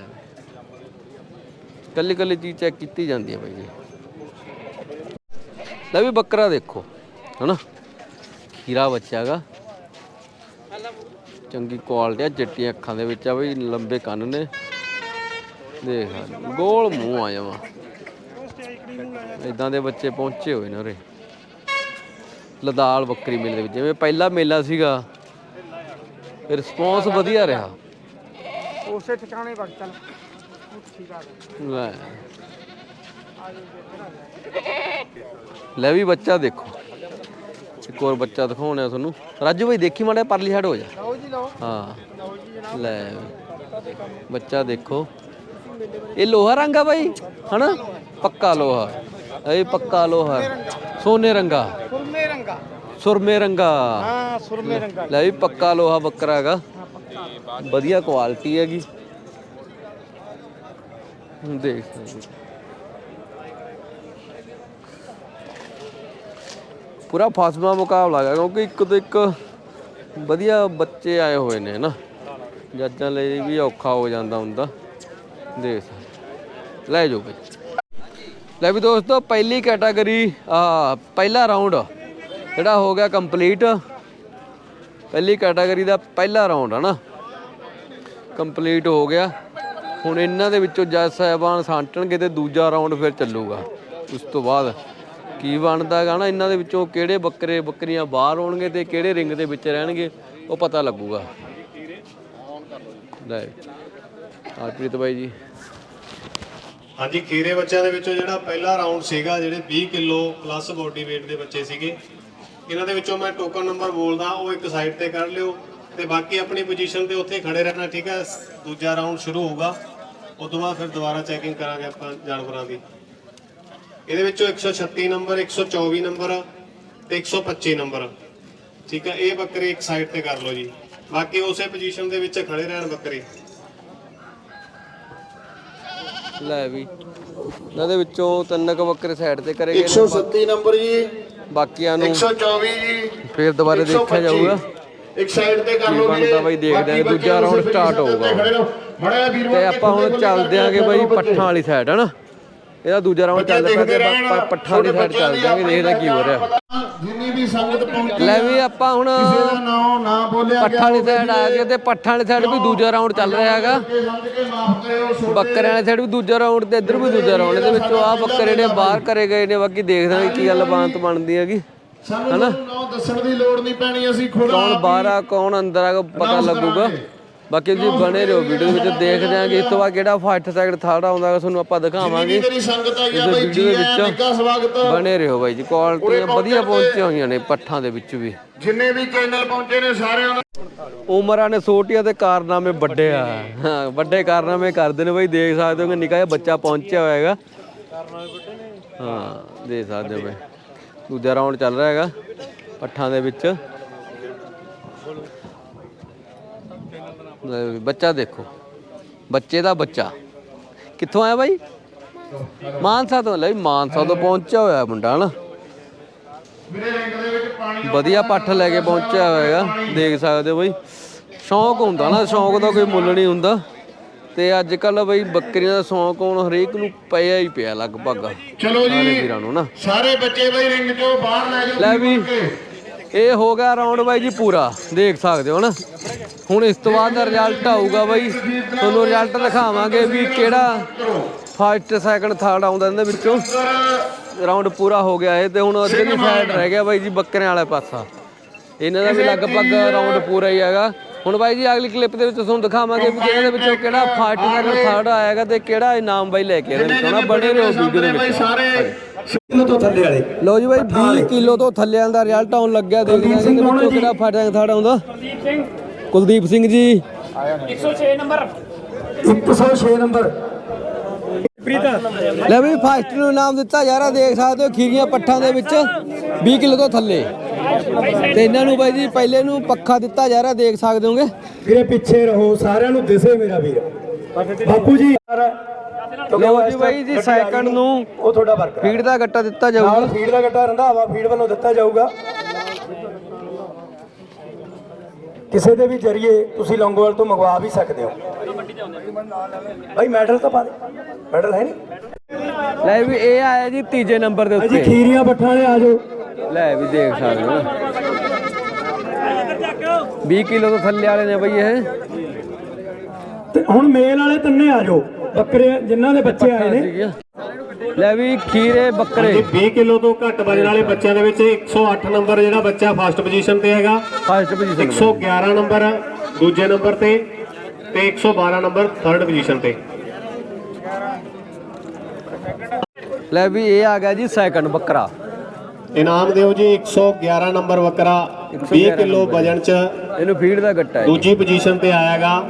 ਕੱਲੀ ਕੱਲੀ ਚੀਜ਼ ਚੈੱਕ ਕੀਤੀ ਜਾਂਦੀ ਹੈ ਬਾਈ ਜੀ। ਲੈ ਵੀ ਬੱਕਰਾ ਦੇਖੋ ਹਨਾ? ਖੀਰਾ ਬੱਚਾ ਹੈਗਾ ਚੰਗੀ ਕੁਆਲਿਟੀ ਆ ਚਿੱਟੀਆਂ ਅੱਖਾਂ ਦੇ ਵਿੱਚ ਆ ਬਈ ਲੰਬੇ ਕੰਨ ਨੇ। ਦੇਖ ਆ, ਗੋਲ ਮੂੰਹ ਆ ਜਾਵਾ। ਇਦਾਂ ਦੇ ਬੱਚੇ ਪਹੁੰਚੇ ਹੋਏ ਨੇ ਉਰੇ। ਲਦਾਲ ਬੱਕਰੀ ਮੇਲੇ ਦੇ ਵਿੱਚ। ਜਿਵੇਂ ਪਹਿਲਾ ਮੇਲਾ ਸੀਗਾ ਰਿਸਪੌਂਸ ਵਧੀਆ ਰਿਹਾ। ਉਸੇ ਠਿਕਾਣੇ ਵਗ ਚੱਲ। ਠੀਕ ਆ। ਲੈ। ਲੈ ਵੀ ਬੱਚਾ ਦੇਖੋ। ਇੱਕ ਹੋਰ ਬੱਚਾ ਦਿਖਾਉਣਾ ਤੁਹਾਨੂੰ। ਰਾਜੂ ਭਾਈ ਦੇਖੀ ਮਾੜਾ ਪਰਲੀ ਸਾਈਡ ਹੋ ਜਾ। ਲਓ ਜੀ ਲਓ। ਹਾਂ। ਲਓ ਜੀ ਜਨਾਬ। ਲੈ। ਬੱਚਾ ਦੇਖੋ। ਇਹ ਲੋਹਾ ਰੰਗ ਬਾਈ ਹਨਾ? ਪੱਕਾ ਲੋਹਾ। ਇਹ ਪੱਕਾ ਲੋਹਾ। ਸੋਨੇ ਰੰਗਾ। ਰੰਗਾ? ਸੁਰਮੇ ਰੰਗਾ। ਹਾਂ ਸੁਰਮੇ ਰੰਗਾ। ਲੈ ਵੀ ਪੱਕਾ ਲੋਹਾ ਬੱਕਰਾ ਹੈਗਾ। ਵਧੀਆ ਕੁਆਲਿਟੀ ਹੈਗੀ। ਦੇਖ। ਪੂਰਾ ਫਸਵਾ ਮੁਕਾਬਲਾ ਹੈਗਾ ਕਿਉਂਕਿ ਇੱਕ ਤੋਂ ਇੱਕ ਵਧੀਆ ਬੱਚੇ ਆਏ ਹੋਏ ਨੇ ਨਾ ਜੱਜਾਂ ਲਈ ਵੀ ਔਖਾ ਹੋ ਜਾਂਦਾ ਹੁੰਦਾ। ਦੇਖ। ਲੈ ਜਾਓ ਬਈ। ਲੈ ਵੀ ਦੋਸਤੋ ਪਹਿਲੀ ਕੈਟਾਗਰੀ ਆ ਪਹਿਲਾ ਰਾਉਂਡ ਜਿਹੜਾ ਹੋ ਗਿਆ ਕੰਪਲੀਟ ਪਹਿਲੀ ਕੈਟਾਗਰੀ ਦਾ ਪਹਿਲਾ ਰਾਉਂਡ ਹੈ ਨਾ। ਕੰਪਲੀਟ ਹੋ ਗਿਆ। ਹੁਣ ਇਹਨਾਂ ਦੇ ਵਿੱਚੋਂ ਜੱਜ ਸਾਹਿਬਾਨ ਸਾਂਟਣਗੇ ਤੇ ਦੂਜਾ ਰਾਉਂਡ ਫਿਰ ਚੱਲੂਗਾ। ਉਸ ਤੋਂ ਬਾਅਦ ਕੀ ਬਣਦਾ ਹੈਗਾ ਨਾ, ਇਹਨਾਂ ਦੇ ਵਿੱਚੋਂ ਕਿਹੜੇ ਬੱਕਰੇ ਬੱਕਰੀਆਂ ਬਾਹਰ ਆਉਣਗੇ ਤੇ ਕਿਹੜੇ ਰਿੰਗ ਦੇ ਵਿੱਚ ਰਹਿਣਗੇ, ਉਹ ਪਤਾ ਲੱਗੂਗਾ। ਲੈ, ਹਰਪ੍ਰੀਤ ਬਾਈ ਜੀ। ਹਾਂਜੀ, ਖੀਰੇ ਬੱਚਿਆਂ ਦੇ ਵਿੱਚੋਂ ਜਿਹੜਾ ਪਹਿਲਾ ਰਾਉਂਡ ਸੀਗਾ, ਜਿਹੜੇ 20 ਕਿਲੋ ਪਲੱਸ ਬੋਡੀ weight ਦੇ ਬੱਚੇ ਸੀਗੇ ਇਹਨਾਂ ਦੇ ਵਿੱਚੋਂ ਮੈਂ ਟੋਕਨ ਨੰਬਰ ਬੋਲਦਾ ਉਹ ਇੱਕ ਸਾਈਡ ਤੇ ਕਰ ਲਿਓ ਤੇ ਬਾਕੀ ਆਪਣੀ ਪੋਜੀਸ਼ਨ ਤੇ ਉੱਥੇ ਖੜੇ ਰਹਿਣਾ ਠੀਕ ਹੈ? ਦੂਜਾ ਰਾਉਂਡ ਸ਼ੁਰੂ ਹੋਊਗਾ। ਉਸ ਤੋਂ ਬਾਅਦ ਫਿਰ ਦੁਬਾਰਾ ਚੈਕਿੰਗ ਕਰਾਂਗੇ ਆਪਾਂ ਜਾਨਵਰਾਂ ਦੀ। ਇਹਦੇ ਵਿੱਚੋਂ 136 ਨੰਬਰ 124 ਨੰਬਰ ਤੇ 125 ਨੰਬਰ ਠੀਕ ਹੈ? ਇਹ ਬੱਕਰੇ ਇੱਕ ਸਾਈਡ ਤੇ ਕਰ ਲਓ ਜੀ। ਬਾਕੀ ਉਸੇ ਪੋਜੀਸ਼ਨ ਦੇ ਵਿੱਚ ਖੜੇ ਰਹਿਣ ਬੱਕਰੇ। ਲੈ ਵੀ। ਇਹਨਾਂ ਦੇ ਵਿੱਚੋਂ ਤਿੰਨ ਕੁ ਬੱਕਰੇ ਸਾਈਡ ਤੇ ਕਰੇ ਗਏ ਨੇ 137 ਨੰਬਰ ਜੀ। ਬਾਕੀਆਂ ਨੂੰ 124 ਜੀ ਫੇਰ ਦੁਬਾਰਾ ਦੇਖਿਆ ਜਾਊਗਾ। ਇੱਕ ਸਾਈਡ ਤੇ ਕਰ ਲਓ ਬਣਦਾ ਬਾਈ ਦੇਖਦੇ ਆਂ ਦੂਜਾ ਰਾਉਂਡ ਸਟਾਰਟ ਹੋਊਗਾ। ਵੀਰ ਤੇ ਆਪਾਂ ਹੁਣ ਚੱਲਦੇ ਆਂਗੇ ਬਾਈ ਪੱਠਾਂ ਵਾਲੀ ਸਾਈਡ ਹਨਾ ਇਹਦਾ ਦੂਜਾ ਰਾਉਂਡ ਚੱਲ ਪਿਆ ਤੇ ਆਪਾਂ ਪੱਠਾਂ ਵਾਲੀ ਸਾਈਡ ਚੱਲਦੇ ਆਂਗੇ ਦੇਖਦੇ ਆਂ ਕੀ ਹੋ ਰਿਹਾ। ਜਿੰਨੀ ਵੀ ਸੰਗਤ ਪਹੁੰਚੀ ਲੈ ਵੀ ਆਪਾਂ ਹੁਣ ਕਿਸੇ ਦਾ ਨਾਮ ਨਾ ਬੋਲਿਆ ਪੱਠਾਂ ਵਾਲੀ ਸਾਈਡ ਆ ਗਏ ਤੇ ਪੱਠਾਂ ਵਾਲੀ ਸਾਈਡ ਵੀ ਦੂਜਾ ਰਾਉਂਡ ਚੱਲ ਰਿਹਾ ਹੈਗਾ। ਬੱਕਰਿਆਂ ਵਾਲੀ ਸਾਈਡ ਵੀ ਦੂਜਾ ਰਾਉਂਡ ਤੇ ਇੱਧਰ ਵੀ ਦੂਜਾ ਰਾਉਂਡ ਇਹਦੇ ਵਿੱਚੋਂ ਆ ਬੱਕਰੇ ਨੇ ਬਾਹਰ ਕਰੇ ਗਏ ਨੇ ਬਾਕੀ ਦੇਖਦੇ ਆਂ ਕੀ ਗੱਲ ਬਾਤ ਬਣਦੀ ਹੈਗੀ। ਸਾਨੂੰ ਨਾਮ ਦੱਸਣ ਦੀ ਲੋੜ ਨਹੀਂ ਪੈਣੀ ਅਸੀਂ ਖੁਦ ਕੌਣ ਬਾਹਰ ਆ ਕੌਣ ਅੰਦਰ ਆ ਪਤਾ ਲੱਗੂਗਾ। ਬਾਕੀ ਤੁਸੀਂ ਬਣੇ ਰਹੋ ਵੀਡੀਓ ਵਿੱਚ ਦੇਖਦੇ ਆਂਗੇ ਇਸ ਤੋਂ ਬਾਅਦ ਕਿਹੜਾ ਫਾਸਟ ਸੈਕਿੰਡ ਥਰਡ ਆਉਂਦਾ ਤੁਹਾਨੂੰ ਆਪਾਂ ਦਿਖਾਵਾਂਗੇ। ਮੇਰੀ ਸੰਗਤ ਆਈ ਆ ਇਸ ਬਾਈ ਜੀ ਦੇ ਨਿੱਘਾ ਸਵਾਗਤ। ਬਣੇ ਰਹੋ ਬਾਈ ਜੀ ਕੁਆਲਿਟੀਆਂ ਵਧੀਆ ਪਹੁੰਚੀਆਂ ਹੋਈਆਂ ਨੇ ਪੱਠਾਂ ਦੇ ਵਿੱਚ ਵੀ। ਜਿੰਨੇ ਵੀ ਚੈਨਲ ਪਹੁੰਚੇ ਨੇ ਸਾਰਿਆਂ ਨੂੰ ਉਮਰਾਂ ਨੇ ਛੋਟੀਆਂ ਤੇ ਕਾਰਨਾਮੇ ਵੱਡੇ ਆ। ਹਾਂ ਵੱਡੇ ਕਾਰਨਾਮੇ ਕਰਦੇ ਨੇ ਬਾਈ ਦੇਖ ਸਕਦੇ ਹੋ ਕਿ ਨਿੱਕਾ ਜਿਹਾ ਬੱਚਾ ਪਹੁੰਚਿਆ ਹੋਇਆ ਹੈਗਾ। ਹਾਂ ਦੇਖ ਸਕਦੇ ਹੋ ਬਾਈ। ਦੂਜਾ ਰਾਉਂਡ ਚੱਲ ਰਿਹਾ ਹੈਗਾ ਪੱਠਾਂ ਦੇ ਵਿੱਚ। ਲੈ ਵੀ ਬੱਚਾ ਦੇਖੋ। ਬੱਚੇ ਦਾ ਬੱਚਾ। ਕਿੱਥੋਂ ਆਇਆ ਬਾਈ? ਮਾਨਸਾ ਤੋਂ। ਲੈ ਵੀ ਮਾਨਸਾ ਤੋਂ ਪਹੁੰਚਿਆ ਹੋਇਆ ਮੁੰਡਾ ਹਨਾ ਮੇਰੇ ਰਿੰਗ ਦੇ ਵਿੱਚ ਪਾਣੀ ਵਧੀਆ ਪੱਠ ਲੈ ਕੇ ਪਹੁੰਚਿਆ ਹੋਏਗਾ ਦੇਖ ਸਕਦੇ ਹੋ ਬਈ। ਸ਼ੌਂਕ ਹੁੰਦਾ ਨਾ ਸ਼ੌਂਕ ਦਾ ਕੋਈ ਮੁੱਲ ਨਹੀਂ ਹੁੰਦਾ। ਤੇ ਅੱਜ ਕੱਲ ਬਈ ਬੱਕਰੀਆਂ ਦਾ ਸ਼ੌਂਕ ਹੁਣ ਹਰੇਕ ਨੂੰ ਪਿਆ ਹੀ ਪਿਆ ਲਗਭਗ। ਚਲੋ ਸਾਰੇ ਜੀ ਵੀਰਾਂ ਨੂੰ ਨਾ। ਸਾਰੇ ਬੱਚੇ ਬਾਈ ਰਿੰਗ ਚੋਂ ਬਾਹਰ ਲੈ ਜਾਓ। ਲੈ ਵੀ। ਇਹ ਹੋ ਗਿਆ ਰਾਉਂਡ ਬਾਈ ਜੀ ਪੂਰਾ, ਦੇਖ ਸਕਦੇ ਹੋ ਨਾ। ਹੁਣ ਇਸ ਤੋਂ ਬਾਅਦ ਦਾ ਰਿਜ਼ਲਟ ਆਊਗਾ ਬਾਈ। ਤੁਹਾਨੂੰ ਰਿਜ਼ਲਟ ਦਿਖਾਵਾਂਗੇ ਵੀ ਕਿਹੜਾ ਫਸਟ ਸੈਕੰਡ ਥਰਡ ਆਉਂਦਾ ਇਹਦੇ ਵਿੱਚੋਂ। ਰਾਉਂਡ ਪੂਰਾ ਹੋ ਗਿਆ ਇਹ ਤੇ ਹੁਣ ਅੱਧੇ ਸਾਈਡ ਰਹਿ ਗਿਆ ਬਾਈ ਜੀ ਬੱਕਰਿਆਂ ਵਾਲਾ ਪਾਸਾ। ਇਹਨਾਂ ਦਾ ਵੀ ਲਗਭਗ ਰਾਉਂਡ ਪੂਰਾ ਹੀ ਹੈਗਾ। ਹੁਣ ਬਾਈ ਜੀ ਅਗਲੀ ਕਲਿੱਪ ਦੇ ਵਿੱਚ ਤੁਹਾਨੂੰ ਦਿਖਾਵਾਂਗੇ ਵੀ ਕਿਹਦੇ ਵਿੱਚੋਂ ਕਿਹੜਾ ਫਸਟ ਸੈਕੰਡ ਥਰਡ ਆਏਗਾ ਤੇ ਕਿਹੜਾ ਇਨਾਮ ਬਾਈ ਲੈ ਕੇ ਆਉਂਦੇ ਬਣੇ ਰਹੋ ਵੀਡੀਓ ਦੇ ਵਿੱਚ। ਸਾਰੇ ਕਿਲੋ ਤੋਂ ਥੱਲੇ ਵਾਲੇ? ਲੋ ਜੀ ਬਾਈ 20 ਕਿਲੋ ਤੋਂ ਥੱਲੇ ਦਾ ਰਿਜ਼ਲਟ ਆਉਣ ਲੱਗਿਆ ਦੇਖਦੇ ਹਾਂ ਇਹਦੇ ਵਿੱਚੋਂ ਕਿਹੜਾ ਫਟਿਆ ਥਾੜਾ ਆਉਂਦਾ ਕੁਲਦੀਪ ਸਿੰਘ। ਜੀ। 106 ਨੰਬਰ। ਲੈ ਵੀ ਫਸਟ ਨੂੰ ਨਾਮ ਦਿੱਤਾ ਯਾਰਾ ਦੇਖ ਸਕਦੇ ਹੋ ਖੀਰੀਆਂ ਪੱਠਾਂ ਦੇ ਵਿੱਚ। 20 ਕਿਲੋ ਤੋਂ ਥੱਲੇ। ਤੇ ਇਹਨਾਂ ਨੂੰ ਬਾਈ ਜੀ ਪਹਿਲੇ ਨੂੰ ਪੱਖਾ ਦਿੱਤਾ ਰਿਹਾ ਦੇਖ ਸਕਦੇ ਹੋਗੇ। ਵੀਰੇ ਪਿੱਛੇ ਰਹੋ ਸਾਰਿਆਂ ਨੂੰ ਦਿਸੇ ਮੇਰਾ ਵੀਰ। ਬਾਪੂ ਜੀ ਲੋ ਜੀ ਬਾਈ ਜੀ ਸੈਕੰਡ ਨੂੰ ਉਹ ਤੁਹਾਡਾ ਵਰਕ ਫੀਡ ਦਾ ਗੱਟਾ ਦਿੱਤਾ ਜਾਊਗਾ। ਨਾਲ ਫੀਡ ਦਾ ਗੱਟਾ ਰੰਧਾਵਾ ਫੀਡ ਵੱਲੋਂ ਦਿੱਤਾ ਜਾਊਗਾ। ਕਿਸੇ ਦੇ ਵੀ ਜਰੀਏ ਤੁਸੀਂ ਲੌਂਗੋਵਾਲ ਤੋਂ ਮੰਗਵਾ ਵੀ ਸਕਦੇ ਹੋ। ਭਾਈ ਮੈਡਲ ਤਾਂ ਪਾ ਦੇ। ਮੈਡਲ ਹੈ ਨਹੀਂ। ਲੈ ਵੀ ਇਹ ਆਇਆ ਜੀ ਤੀਜੇ ਨੰਬਰ ਦੇ ਅਜੀ ਉੱਤੇ। ਖੀਰੀਆਂ ਪੱਠਾਂ ਵਾਲੇ ਆ ਜਾਓ। ਲੈ ਵੀ ਦੇਖ ਸਕਦੇ ਹੋ। 20 ਕਿਲੋ ਤੋਂ ਥੱਲੇ ਵਾਲੇ ਨੇ ਬਈ ਇਹ। ਤੇ ਹੁਣ ਮੇਲ ਵਾਲੇ ਤਿੰਨੇ ਆ ਜਾਓ। ਬੱਕਰੇ ਜਿਨ੍ਹਾਂ ਦੇ ਬੱਚੇ ਆਏ ਨੇ। ਲੈ ਵੀ ਖੀਰੇ ਬੱਕਰੇ। 20 ਕਿਲੋ ਤੋਂ ਘੱਟ ਵਜਨ ਵਾਲੇ ਬੱਚਿਆਂ ਦੇ ਵਿੱਚ 108 ਨੰਬਰ ਜਿਹੜਾ ਬੱਚਾ ਫਸਟ ਪੋਜੀਸ਼ਨ ਤੇ ਹੈਗਾ। ਫਸਟ ਪੋਜੀਸ਼ਨ 111 ਨੰਬਰ ਦੂਜੇ ਨੰਬਰ ਤੇ ਤੇ 112 ਨੰਬਰ ਥਰਡ ਪੋਜੀਸ਼ਨ ਤੇ। ਲੈ ਵੀ ਇਹ ਆ ਗਿਆ ਜੀ ਸੈਕੰਡ ਬੱਕਰਾ। ਇਨਾਮ ਦਿਓ ਜੀ 111 ਨੰਬਰ ਬੱਕਰਾ 20 ਕਿਲੋ ਵਜਨ ਚ ਇਹਨੂੰ ਫੀਡ ਦਾ ਗੱਟਾ ਹੈ। ਦੂਜੀ ਪੋਜੀਸ਼ਨ ਤੇ ਆਇਆਗਾ।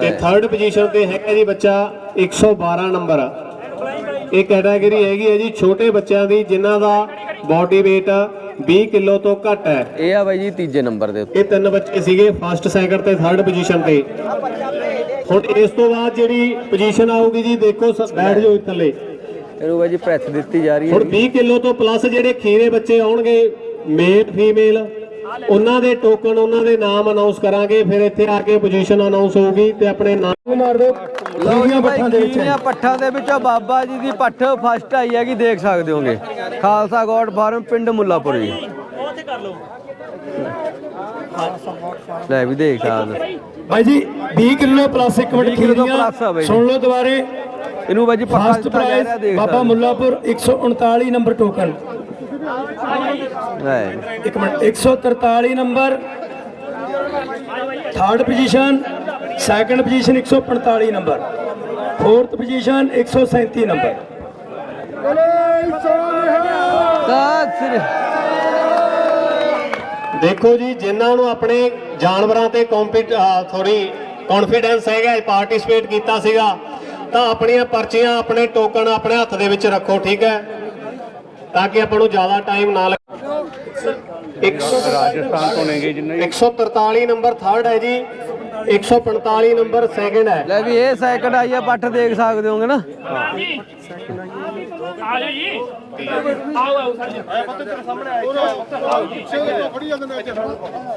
ਤੇ ਥਰਡ ਪੋਜੀਸ਼ਨ ਤੇ ਹੈਗਾ ਜੀ ਬੱਚਾ 112 ਨੰਬਰ ਇਹ ਕੈਟਾਗਰੀ ਹੈਗੀ ਹੈ ਜੀ ਛੋਟੇ ਬੱਚਿਆਂ ਦੀ ਜਿਨ੍ਹਾਂ ਦਾ ਬਾਡੀ weight 20 ਕਿਲੋ ਤੋਂ ਘੱਟ ਹੈ। ਇਹ ਆ ਬਾਈ ਜੀ ਤੀਜੇ ਨੰਬਰ ਦੇ ਉੱਤੇ। ਇਹ ਤਿੰਨ ਬੱਚੇ ਸੀਗੇ ਫਸਟ ਸੈਕੰਡ ਤੇ ਥਰਡ ਪੋਜੀਸ਼ਨ ਤੇ। ਹੁਣ ਇਸ ਤੋਂ ਬਾਅਦ ਜਿਹੜੀ ਪੋਜੀਸ਼ਨ ਆਊਗੀ ਜੀ ਦੇਖੋ ਸ- ਬੈਠ ਜਾਓ ਇੱਥੇ ਥੱਲੇ। ਇਹਨੂੰ ਬਾਈ ਜੀ ਪ੍ਰੈਸ ਦਿੱਤੀ ਜਾ ਰਹੀ ਹੈ ਹੁਣ 20 ਕਿਲੋ ਤੋਂ ਪਲੱਸ ਜਿਹੜੇ ਖੀਰੇ ਬੱਚੇ ਆਉਣਗੇ ਮੇਲ ਫੀਮੇਲ ਉਹਨਾਂ ਦੇ ਟੋਕਨ ਉਹਨਾਂ ਦੇ ਨਾਮ ਅਨਾਉਂਸ ਕਰਾਂਗੇ ਫਿਰ ਇੱਥੇ ਆ ਕੇ ਪੋਜੀਸ਼ਨ ਅਨਾਉਂਸ ਹੋਊਗੀ ਤੇ ਆਪਣੇ ਨਾਮ ਮਾਰ ਦਿਓ। ਲਓ ਬਾਈ ਪੱਠਾਂ ਦੇ ਵਿੱਚ। ਖੀਰੀਆਂ ਪੱਠਾਂ ਦੇ ਵਿੱਚੋਂ ਬਾਬਾ ਜੀ ਦੀ ਪੱਠ ਫਸਟ ਆਈ ਹੈਗੀ ਦੇਖ ਸਕਦੇ ਹੋਗੇ। ਖਾਲਸਾ ਗੋਡ ਫਾਰਮ ਪਿੰਡ ਮੁੱਲਾਪੁਰ ਜੀ। ਲੈ ਵੀ ਦੇਖ ਸਕਦੇ ਹੋ। ਬਾਈ ਜੀ 20 ਕਿਲੋ ਪਲੱਸ ਇੱਕ ਮਿੰਟ 20 ਕਿਲੋ ਤੋਂ ਖੀਰੀਆਂ plus ਆ ਬਾਈ ਜੀ। ਸੁਣ ਲਓ ਦੁਬਾਰੇ। ਇਹਨੂੰ ਬਾਈ ਜੀ ਪੱਕਾ ਫਸਟ ਦਿੱਤਾ ਜਾ ਪ੍ਰਾਈਜ਼ ਰਿਹਾ ਦੇਖ ਬਾਬਾ ਮੁੱਲਾਪੁਰ 139 ਨੰਬਰ ਟੋਕਨ ਇੱਕ minute 143 number. Third position second position 145 number. Fourth position 137 number. ਸਿਰ ਦੇਖੋ ਜੀ ਜਿਨ੍ਹਾਂ ਨੂੰ ਆਪਣੇ ਜਾਨਵਰਾਂ ਤੇ ਕੰਪੀਟ ਥੋੜੀ ਕੌਨਫੀਡੈਂਸ ਹੈਗਾ ਪਾਰਟਿਸਿਪੇਟ ਕੀਤਾ ਸੀਗਾ ਤਾਂ ਆਪਣੀਆਂ ਪਰਚੀਆਂ ਆਪਣੇ ਟੋਕਨ ਆਪਣੇ ਹੱਥ ਦੇ ਵਿੱਚ ਰੱਖੋ ਠੀਕ ਹੈ? ਤਾਂ ਕਿ ਆਪਾਂ ਨੂੰ ਜ਼ਿਆਦਾ ਟਾਈਮ ਨਾ ਲੱਗੇ ਰਾਜਸਥਾਨ ਤੋਂ ਨੇਗੇ ਜਿੰਨੇ 143 ਨੰਬਰ ਥਰਡ ਹੈ ਜੀ। 145 ਨੰਬਰ ਸੈਕੰਡ ਹੈ। ਲੈ ਵੀ ਇਹ ਸੈਕਿੰਡ ਆਈ ਆ ਪੱਠ ਦੇਖ ਸਕਦੇ ਹੋਗੇ ਨਾ।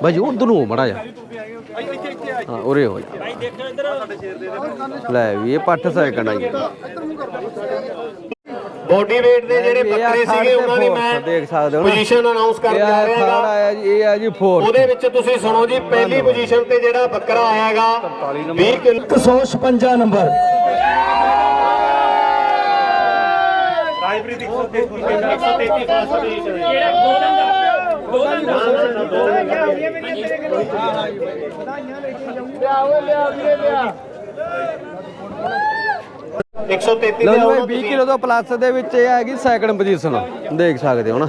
ਬਾਈ ਉਧਰ ਨੂੰ ਮੜਾ ਜਾ ਹਾਂ ਉਰੇ ਹੋ ਜਾ। ਲੈ ਵੀ ਇਹ ਪੱਠ ਸੈਕਿੰਡ ਆਈ। ਬੋਡੀ weight ਦੇ ਜਿਹੜੇ ਬੱਕਰੇ ਸੀਗੇ ਉਹਨਾਂ ਦੀ ਮੈਂ ਦੇਖ ਸਕਦੇ ਹੋ ਨਾ। ਪੋਜੀਸ਼ਨ ਅਨਾਉਂਸ ਕਰਨ ਜਾ ਰਿਹਾ ਹੈਗਾ। ਆਇਆ ਜੀ ਇਹ ਆ ਜੀ 4 ਉਹਦੇ ਵਿੱਚ ਤੁਸੀਂ ਸੁਣੋ ਜੀ ਪਹਿਲੀ ਪੋਜੀਸ਼ਨ ਤੇ ਜਿਹੜਾ ਬੱਕਰਾ ਆਇਆਗਾ 20 ਕਿਲੋ। 156 ਨੰਬਰ। ਇੱਕ ਸੌ 33 ਲਓ ਦੇ ਜੀ ਆਉਣਾ ਬਾਈ 20 ਕਿਲੋ ਤੋਂ ਪਲੱਸ ਦੇ ਵਿੱਚ ਇਹ ਹੈਗੀ ਸੈਕਿੰਡ ਪੋਜੀਸ਼ਨ ਦੇਖ ਸਕਦੇ ਹੋ ਨਾ।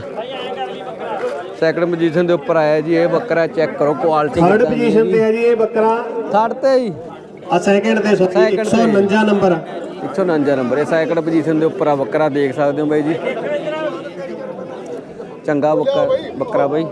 ਸੈਕਿੰਡ ਪੋਜੀਸ਼ਨ ਦੇ ਉੱਪਰ ਆਇਆ ਜੀ ਇਹ ਬੱਕਰਾ ਚੈੱਕ ਕਰੋ ਕੁਆਲਿਟੀ ਥਰਡ ਪੋਜੀਸ਼ਨ ਤੇ ਹੈ ਜੀ ਇਹ ਬੱਕਰਾ। ਥਰਡ ਤੇ ਹੀ। ਆ ਸੈਕਿੰਡ ਤੇ ਸੌਰੀ Second ਤੇ। 149 ਨੰਬਰ। 149 ਨੰਬਰ ਇਹ ਸੈਕਿੰਡ ਪੋਜੀਸ਼ਨ ਦੇ ਉੱਪਰ ਆ ਬੱਕਰਾ ਦੇਖ ਸਕਦੇ ਹੋ ਬਾਈ ਜੀ। ਚੰਗਾ ਬੱਕਰਾ ਬੱਕਰਾ ਬਾਈ।